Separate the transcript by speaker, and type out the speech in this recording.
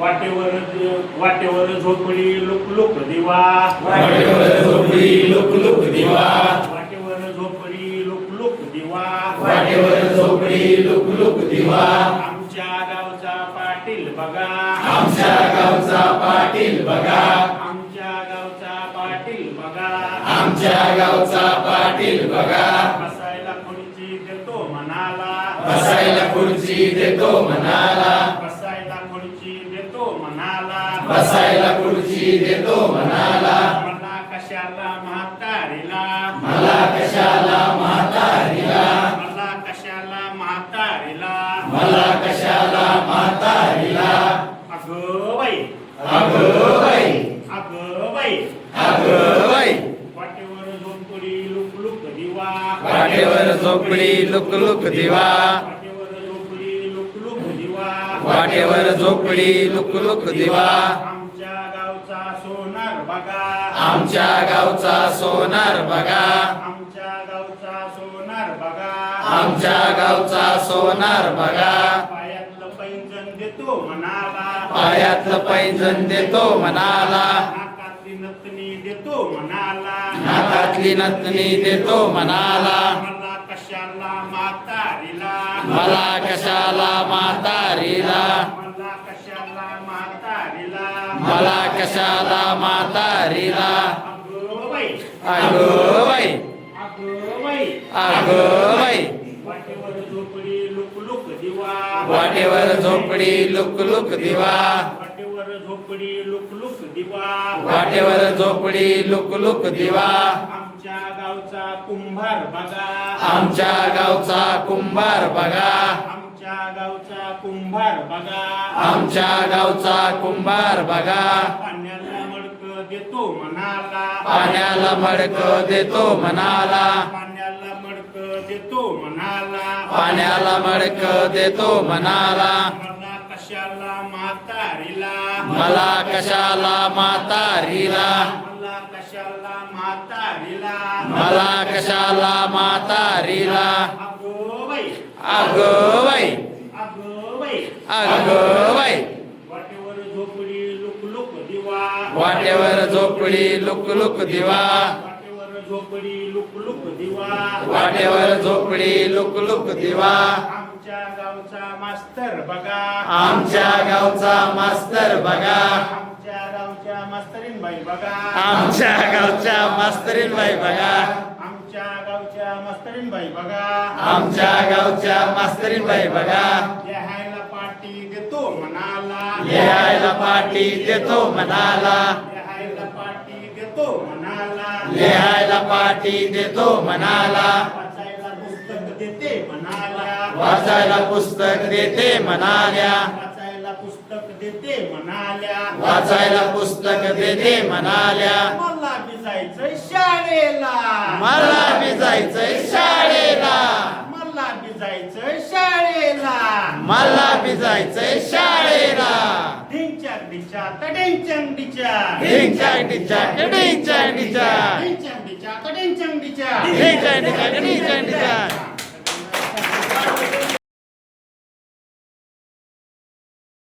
Speaker 1: वाटेवर वाटेवर झोपडी लुक लुक दिवा.
Speaker 2: वाटेवर झोपडी लुक लुक दिवा.
Speaker 1: वाटेवर झोपडी लुक लुक दिवा.
Speaker 2: वाटेवर झोपडी लुक लुक दिवा.
Speaker 1: आमच्या गावचा पाटील बघा.
Speaker 2: आमच्या गावचा पाटील बघा.
Speaker 1: आमच्या गावचा पाटील बघा.
Speaker 2: आमच्या गावचा पाटील बघा.
Speaker 1: बसायला खुर्ची देतो मनाला
Speaker 2: बसायला खुर्ची देतो मनाला
Speaker 1: बसायला खुर्ची देतो मनाला
Speaker 2: बसायला खुर्ची देतो मनाला.
Speaker 1: मला कशाला म्हातारीला?
Speaker 2: मला कशाला म्हातारीला.
Speaker 1: मला कशाला म्हातारीला?
Speaker 2: मला कशाला म्हातारीला.
Speaker 1: अगं बाई.
Speaker 2: अगं बाई.
Speaker 1: अगं बाई.
Speaker 2: अगं बाई.
Speaker 1: वाटेवर झोपडी लुक लुक दिवा.
Speaker 2: वाटेवर झोपडी लुक लुक दिवा.
Speaker 1: वाटेवर झोपडी लुक लुक दिवा. आमच्या गावचा सोनार बघा.
Speaker 2: आमच्या गावचा सोनार बघा.
Speaker 1: आमच्या गावचा सोनार बघा.
Speaker 2: आमच्या गावचा सोनार बघा.
Speaker 1: पायातलं पैंजण देतो मनाला
Speaker 2: पायातलं पैंजण देतो मनाला
Speaker 1: नाकातली नतनी देतो मनाला
Speaker 2: नाकातली नतनी देतो मनाला
Speaker 1: मला कशाला म्हातारीला?
Speaker 2: मला कशाला म्हातारीला?
Speaker 1: मला कशाला म्हातारीला?
Speaker 2: मला कशाला म्हातारीला?
Speaker 1: अगं बाई
Speaker 2: अगं बाई
Speaker 1: अगं बाई
Speaker 2: अगं बाई
Speaker 1: वाटेवर झोपडी लुक दिवा.
Speaker 2: वाटेवर झोपडी लुक लुक दिवा.
Speaker 1: वाटेवर झोपडी लुक लुक दिवा.
Speaker 2: वाटेवर झोपडी लुक लुक दिवा.
Speaker 1: आमच्या गावचा कुंभार बघा.
Speaker 2: आमच्या गावचा कुंभार बघा.
Speaker 1: आमच्या गावचा कुंभार बघा.
Speaker 2: आमच्या गावचा कुंभार बघा.
Speaker 1: पाण्याला मडक देतो मनाला.
Speaker 2: पाण्याला मडक देतो मनाला.
Speaker 1: पाण्याला मडक देतो मनाला.
Speaker 2: पाण्याला मडक देतो मनाला.
Speaker 1: मला कशाला म्हातारीला?
Speaker 2: मला कशाला म्हातारीला?
Speaker 1: म्हातारीला
Speaker 2: मला कशाला म्हातारीला
Speaker 1: अगो बाई
Speaker 2: अगं बाई
Speaker 1: अगो बाई
Speaker 2: अगं बाई
Speaker 1: वाटेवर झोपडी लुक लुक दिवा.
Speaker 2: वाटेवर झोपडी लुक लुक दिवा.
Speaker 1: वाटेवर झोपडी लुक लुक दिवा.
Speaker 2: वाटेवर झोपडी लुक लुक दिवा.
Speaker 1: आमच्या गावचा मास्तर बघा.
Speaker 2: आमच्या गावचा मास्तर बघा.
Speaker 1: बाई बघा.
Speaker 2: आमच्या गावच्या मास्तरीन बाई बघा.
Speaker 1: आमच्या गावच्या मास्तरीन बाई बघा.
Speaker 2: आमच्या गावच्या मास्तरीन बाई बघा.
Speaker 1: लिहायला पाटी देतो मनाला.
Speaker 2: लिहायला पाटी देतो मनाला.
Speaker 1: लिहायला पाटी देतो मनाला.
Speaker 2: पाटी देतो मनाला.
Speaker 1: वाचायला पुस्तक देते मनाला.
Speaker 2: वाचायला पुस्तक देते म्हणाल्या
Speaker 1: पुस्तक देते म्हणाल्या.
Speaker 2: वाचायला पुस्तक देते म्हणाल्या.
Speaker 1: मला बी जायचंय शाळेला.
Speaker 2: मला बी जायचंय शाळेला.
Speaker 1: मला बी जायचंय शाळेला
Speaker 2: मला बी जायचंय शाळेला
Speaker 1: ढिंच्याक डिच्या तडेंचंग डिच्या
Speaker 2: ढिंचाक ढिंचाक ढिंचाक ढिंचाक
Speaker 1: ढिंच्याक डिच्या तडेंचंग डिच्या
Speaker 2: ढिंचाक ढिंचाक ढिंचाक ढिंचाक